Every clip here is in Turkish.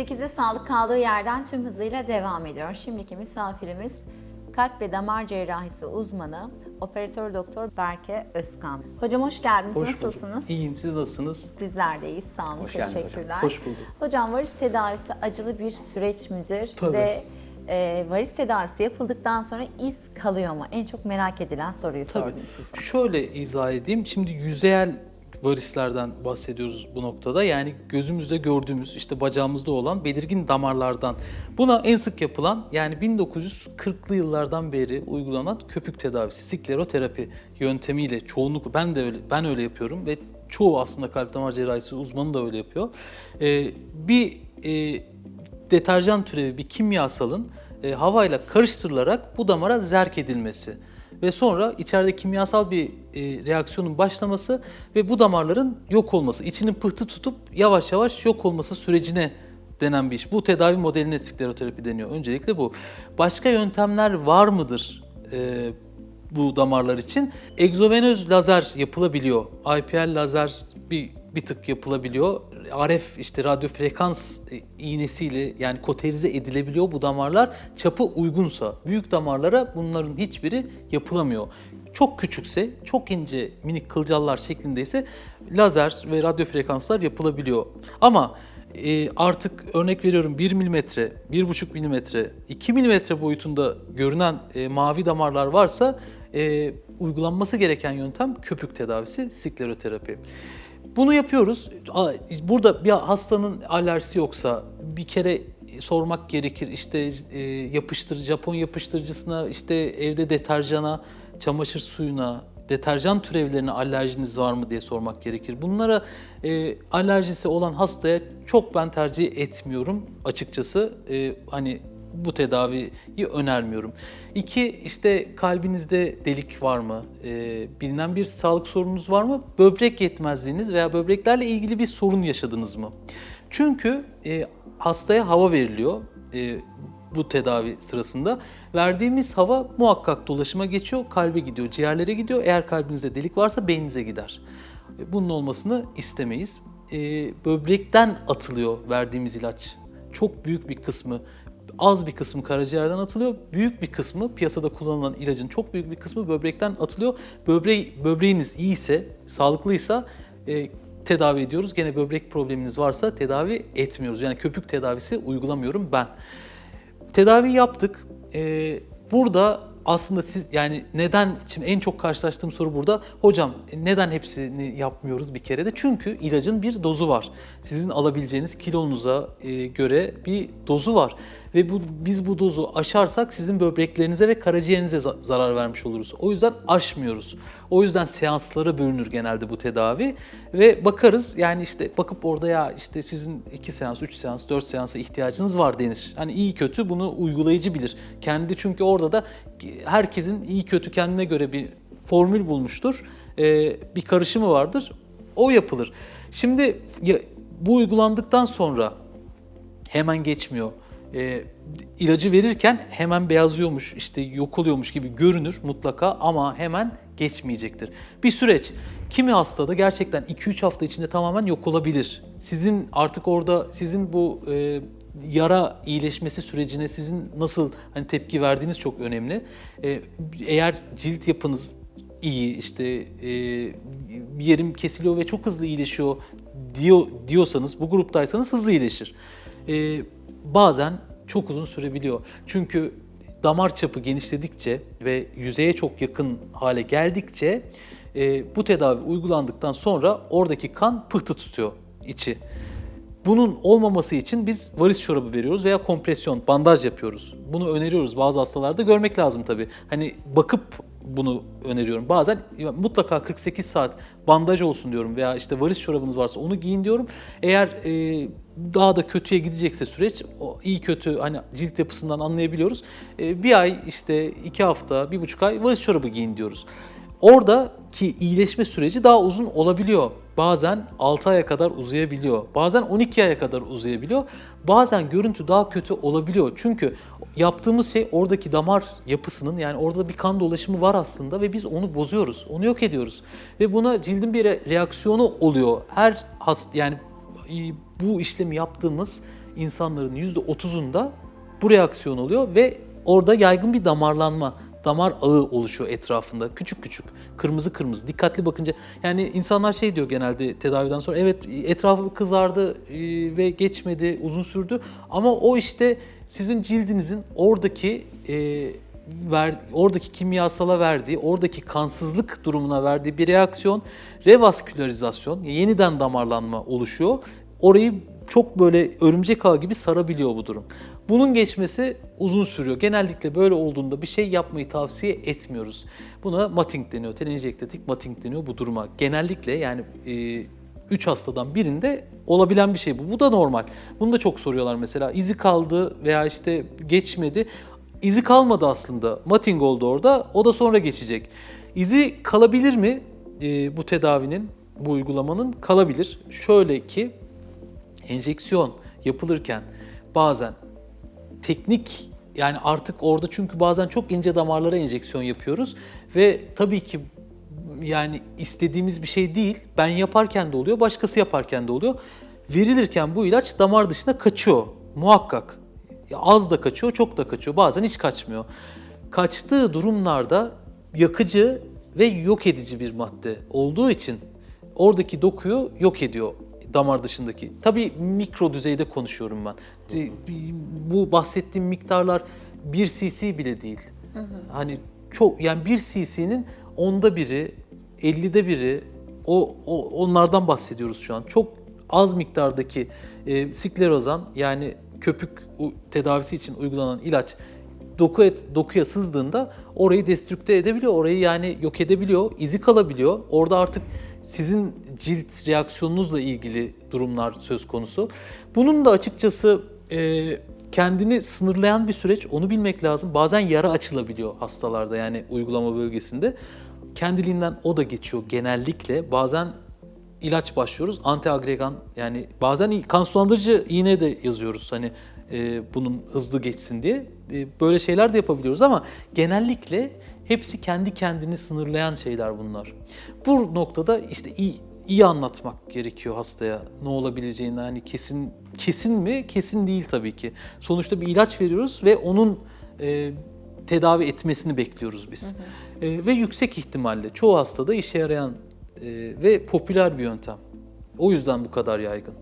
8'e sağlık kaldığı yerden tüm hızıyla devam ediyor. Şimdiki misafirimiz kalp ve damar cerrahisi uzmanı operatör doktor Berke Özkan. Hocam hoş geldiniz. Hoş bulduk. Nasılsınız? İyiyim. Siz nasılsınız? Bizler de iyiyiz. Sağ olun. Hoş geldiniz hocam. Teşekkürler. Hoş bulduk. Hocam varis tedavisi acılı bir süreç midir? Tabii. Ve e, varis tedavisi yapıldıktan sonra iz kalıyor mu? En çok merak edilen soruyu Tabii. sordum size. Şöyle izah edeyim. Şimdi yüzeyel varislerden bahsediyoruz bu noktada. Yani gözümüzde gördüğümüz işte bacağımızda olan belirgin damarlardan. Buna en sık yapılan yani 1940'lı yıllardan beri uygulanan köpük tedavisi, skleroterapi yöntemiyle çoğunlukla ben de öyle ben öyle yapıyorum ve çoğu aslında kalp damar cerrahisi uzmanı da öyle yapıyor. Ee, bir e, deterjan türevi bir kimyasalın e, havayla karıştırılarak bu damara zerk edilmesi ve sonra içeride kimyasal bir e, reaksiyonun başlaması ve bu damarların yok olması, içinin pıhtı tutup yavaş yavaş yok olması sürecine denen bir iş. Bu tedavi modeline skleroterapi deniyor. Öncelikle bu. Başka yöntemler var mıdır e, bu damarlar için? Egzovenöz lazer yapılabiliyor. IPL lazer bir bir tık yapılabiliyor. RF işte radyo frekans e, iğnesiyle yani koterize edilebiliyor bu damarlar çapı uygunsa. Büyük damarlara bunların hiçbiri yapılamıyor. Çok küçükse, çok ince minik kılcallar şeklindeyse lazer ve radyo frekanslar yapılabiliyor. Ama e, artık örnek veriyorum 1 milimetre, 1,5 milimetre, 2 milimetre boyutunda görünen e, mavi damarlar varsa e, uygulanması gereken yöntem köpük tedavisi, skleroterapi. Bunu yapıyoruz. Burada bir hastanın alerjisi yoksa bir kere sormak gerekir. İşte e, yapıştır Japon yapıştırıcısına, işte evde deterjana, çamaşır suyuna, deterjan türevlerine alerjiniz var mı diye sormak gerekir. Bunlara e, alerjisi olan hastaya çok ben tercih etmiyorum açıkçası. E, hani bu tedaviyi önermiyorum. İki, işte kalbinizde delik var mı? Ee, bilinen bir sağlık sorununuz var mı? Böbrek yetmezliğiniz veya böbreklerle ilgili bir sorun yaşadınız mı? Çünkü e, hastaya hava veriliyor e, bu tedavi sırasında. Verdiğimiz hava muhakkak dolaşıma geçiyor, kalbe gidiyor, ciğerlere gidiyor. Eğer kalbinizde delik varsa beyninize gider. E, Bunun olmasını istemeyiz. E, böbrekten atılıyor verdiğimiz ilaç. Çok büyük bir kısmı az bir kısmı karaciğerden atılıyor. Büyük bir kısmı piyasada kullanılan ilacın çok büyük bir kısmı böbrekten atılıyor. Böbreği, böbreğiniz iyiyse, sağlıklıysa e, tedavi ediyoruz. Gene böbrek probleminiz varsa tedavi etmiyoruz. Yani köpük tedavisi uygulamıyorum ben. Tedavi yaptık. Ee, burada aslında siz yani neden şimdi en çok karşılaştığım soru burada hocam neden hepsini yapmıyoruz bir kere de çünkü ilacın bir dozu var. Sizin alabileceğiniz kilonuza e, göre bir dozu var ve bu biz bu dozu aşarsak sizin böbreklerinize ve karaciğerinize za- zarar vermiş oluruz. O yüzden aşmıyoruz. O yüzden seanslara bölünür genelde bu tedavi ve bakarız yani işte bakıp orada ya işte sizin 2 seans, 3 seans, 4 seansa ihtiyacınız var denir. Hani iyi kötü bunu uygulayıcı bilir. Kendi çünkü orada da herkesin iyi kötü kendine göre bir formül bulmuştur. Ee, bir karışımı vardır. O yapılır. Şimdi ya, bu uygulandıktan sonra hemen geçmiyor. E, ilacı verirken hemen beyazlıyormuş, işte yok oluyormuş gibi görünür mutlaka ama hemen geçmeyecektir. Bir süreç. Kimi hastada gerçekten 2-3 hafta içinde tamamen yok olabilir. Sizin artık orada sizin bu e, yara iyileşmesi sürecine sizin nasıl hani tepki verdiğiniz çok önemli. E, eğer cilt yapınız iyi işte e, bir yerim kesiliyor ve çok hızlı iyileşiyor diyor diyorsanız bu gruptaysanız hızlı iyileşir. E, bazen çok uzun sürebiliyor. Çünkü damar çapı genişledikçe ve yüzeye çok yakın hale geldikçe e, bu tedavi uygulandıktan sonra oradaki kan pıhtı tutuyor içi. Bunun olmaması için biz varis çorabı veriyoruz veya kompresyon, bandaj yapıyoruz. Bunu öneriyoruz bazı hastalarda. Görmek lazım tabii. Hani bakıp bunu öneriyorum. Bazen mutlaka 48 saat bandaj olsun diyorum veya işte varis çorabınız varsa onu giyin diyorum. Eğer e, daha da kötüye gidecekse süreç, o iyi kötü hani cilt yapısından anlayabiliyoruz. E, bir ay işte iki hafta, bir buçuk ay varis çorabı giyin diyoruz. Oradaki iyileşme süreci daha uzun olabiliyor. Bazen 6 aya kadar uzayabiliyor. Bazen 12 aya kadar uzayabiliyor. Bazen görüntü daha kötü olabiliyor. Çünkü yaptığımız şey oradaki damar yapısının yani orada bir kan dolaşımı var aslında ve biz onu bozuyoruz. Onu yok ediyoruz. Ve buna cildin bir re- reaksiyonu oluyor. Her hast yani bu işlemi yaptığımız insanların %30'unda bu reaksiyon oluyor ve orada yaygın bir damarlanma, damar ağı oluşuyor etrafında. Küçük küçük, kırmızı kırmızı. Dikkatli bakınca yani insanlar şey diyor genelde tedaviden sonra evet etrafı kızardı e, ve geçmedi, uzun sürdü ama o işte sizin cildinizin oradaki e, ver, oradaki kimyasala verdiği, oradaki kansızlık durumuna verdiği bir reaksiyon, revaskülarizasyon, yeniden damarlanma oluşuyor. Orayı çok böyle örümcek ağı gibi sarabiliyor bu durum. Bunun geçmesi uzun sürüyor. Genellikle böyle olduğunda bir şey yapmayı tavsiye etmiyoruz. Buna matting deniyor. Telenjektatik matting deniyor bu duruma. Genellikle yani 3 hastadan birinde olabilen bir şey bu. Bu da normal. Bunu da çok soruyorlar mesela. İzi kaldı veya işte geçmedi. İzi kalmadı aslında. Matting oldu orada. O da sonra geçecek. İzi kalabilir mi e, bu tedavinin, bu uygulamanın? Kalabilir. Şöyle ki enjeksiyon yapılırken bazen teknik yani artık orada çünkü bazen çok ince damarlara enjeksiyon yapıyoruz ve tabii ki yani istediğimiz bir şey değil. Ben yaparken de oluyor, başkası yaparken de oluyor. Verilirken bu ilaç damar dışına kaçıyor muhakkak. Az da kaçıyor, çok da kaçıyor. Bazen hiç kaçmıyor. Kaçtığı durumlarda yakıcı ve yok edici bir madde olduğu için oradaki dokuyu yok ediyor damar dışındaki. Tabii mikro düzeyde konuşuyorum ben. Bu bahsettiğim miktarlar 1 cc bile değil. Hani çok yani 1 cc'nin onda biri, 50'de biri o, o onlardan bahsediyoruz şu an. Çok az miktardaki e, sklerozan yani köpük tedavisi için uygulanan ilaç doku et, dokuya sızdığında orayı destrükte edebiliyor. Orayı yani yok edebiliyor. izi kalabiliyor. Orada artık sizin cilt reaksiyonunuzla ilgili durumlar söz konusu. Bunun da açıkçası e, kendini sınırlayan bir süreç. Onu bilmek lazım. Bazen yara açılabiliyor hastalarda yani uygulama bölgesinde. Kendiliğinden o da geçiyor genellikle. Bazen ilaç başlıyoruz. Antiagregan yani bazen kan sulandırıcı iğne de yazıyoruz hani e, bunun hızlı geçsin diye. E, böyle şeyler de yapabiliyoruz ama genellikle hepsi kendi kendini sınırlayan şeyler bunlar. Bu noktada işte iyi, iyi anlatmak gerekiyor hastaya ne olabileceğini hani kesin kesin mi? Kesin değil tabii ki. Sonuçta bir ilaç veriyoruz ve onun e, tedavi etmesini bekliyoruz biz. E, ve yüksek ihtimalle çoğu hastada işe yarayan e, ve popüler bir yöntem. O yüzden bu kadar yaygın.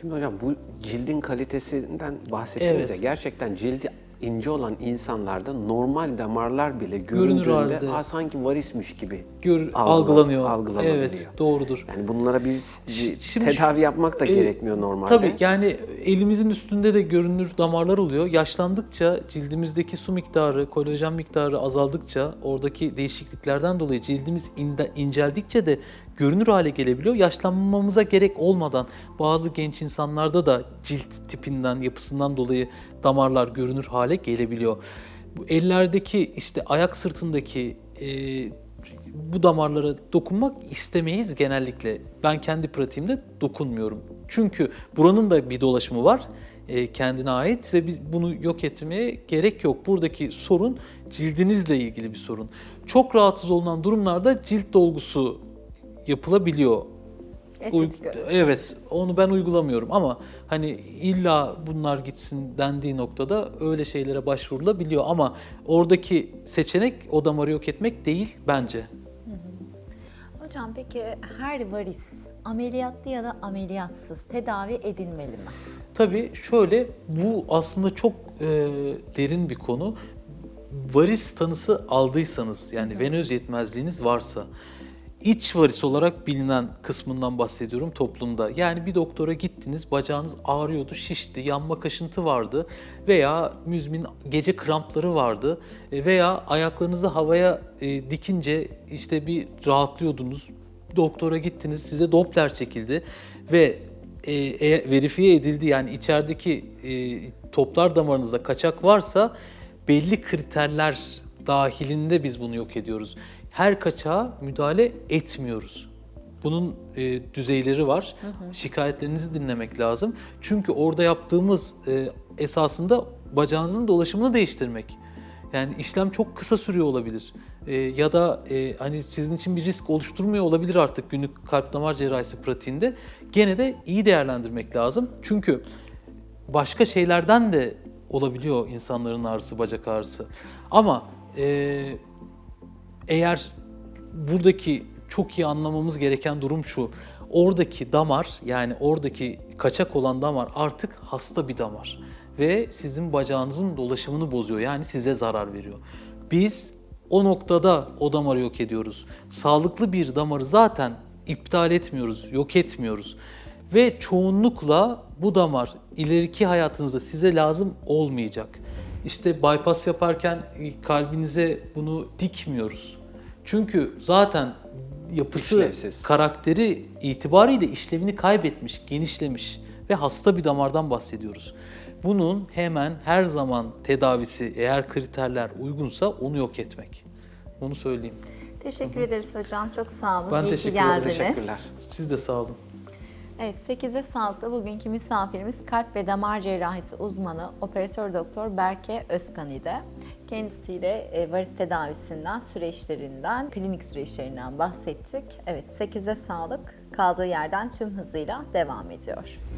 Şimdi hocam bu cildin kalitesinden bahsettiniz Evet. ya gerçekten cildi ince olan insanlarda normal damarlar bile göründüğünde halde. "Aa, sanki varismiş gibi Gör, algıla- algılanıyor. algılanabiliyor. Evet, doğrudur. Yani bunlara bir, bir şimdi tedavi yapmak da e, gerekmiyor normalde. Tabii yani elimizin üstünde de görünür damarlar oluyor. Yaşlandıkça cildimizdeki su miktarı, kolajen miktarı azaldıkça oradaki değişikliklerden dolayı cildimiz inceldikçe de görünür hale gelebiliyor. Yaşlanmamıza gerek olmadan bazı genç insanlarda da cilt tipinden, yapısından dolayı damarlar görünür hale gelebiliyor. Bu ellerdeki işte ayak sırtındaki e, bu damarlara dokunmak istemeyiz genellikle. Ben kendi pratiğimde dokunmuyorum. Çünkü buranın da bir dolaşımı var e, kendine ait ve biz bunu yok etmeye gerek yok. Buradaki sorun cildinizle ilgili bir sorun. Çok rahatsız olunan durumlarda cilt dolgusu yapılabiliyor. Estetik evet, onu ben uygulamıyorum ama hani illa bunlar gitsin dendiği noktada öyle şeylere başvurulabiliyor ama oradaki seçenek o damarı yok etmek değil bence. Hocam peki her varis ameliyatlı ya da ameliyatsız tedavi edilmeli mi? Tabii şöyle bu aslında çok e, derin bir konu. Varis tanısı aldıysanız yani venöz yetmezliğiniz varsa iç varis olarak bilinen kısmından bahsediyorum toplumda. Yani bir doktora gittiniz, bacağınız ağrıyordu, şişti, yanma kaşıntı vardı veya müzmin gece krampları vardı veya ayaklarınızı havaya e, dikince işte bir rahatlıyordunuz. Doktora gittiniz, size Doppler çekildi ve e, e, verifiye edildi yani içerideki e, toplar damarınızda kaçak varsa belli kriterler dahilinde biz bunu yok ediyoruz. Her kaçağa müdahale etmiyoruz. Bunun e, düzeyleri var. Şikayetlerinizi dinlemek lazım. Çünkü orada yaptığımız e, esasında bacağınızın dolaşımını değiştirmek. Yani işlem çok kısa sürüyor olabilir. E, ya da e, hani sizin için bir risk oluşturmuyor olabilir artık günlük kalp damar cerrahisi pratiğinde. Gene de iyi değerlendirmek lazım. Çünkü başka şeylerden de olabiliyor insanların ağrısı, bacak ağrısı. Ama eee, eğer buradaki çok iyi anlamamız gereken durum şu. Oradaki damar yani oradaki kaçak olan damar artık hasta bir damar ve sizin bacağınızın dolaşımını bozuyor. Yani size zarar veriyor. Biz o noktada o damarı yok ediyoruz. Sağlıklı bir damarı zaten iptal etmiyoruz, yok etmiyoruz. Ve çoğunlukla bu damar ileriki hayatınızda size lazım olmayacak. İşte bypass yaparken kalbinize bunu dikmiyoruz. Çünkü zaten yapısı, İşlevsiz. karakteri itibariyle işlevini kaybetmiş, genişlemiş ve hasta bir damardan bahsediyoruz. Bunun hemen her zaman tedavisi eğer kriterler uygunsa onu yok etmek. Onu söyleyeyim. Teşekkür ederiz hocam. Çok sağ olun. Ben İyi teşekkür ki ederim. geldiniz. Teşekkürler. Siz de sağ olun. Evet, 8'de Sağlık'ta bugünkü misafirimiz kalp ve damar cerrahisi uzmanı operatör doktor Berke Özkan idi. Kendisiyle e, varis tedavisinden, süreçlerinden, klinik süreçlerinden bahsettik. Evet, 8'de Sağlık kaldığı yerden tüm hızıyla devam ediyor.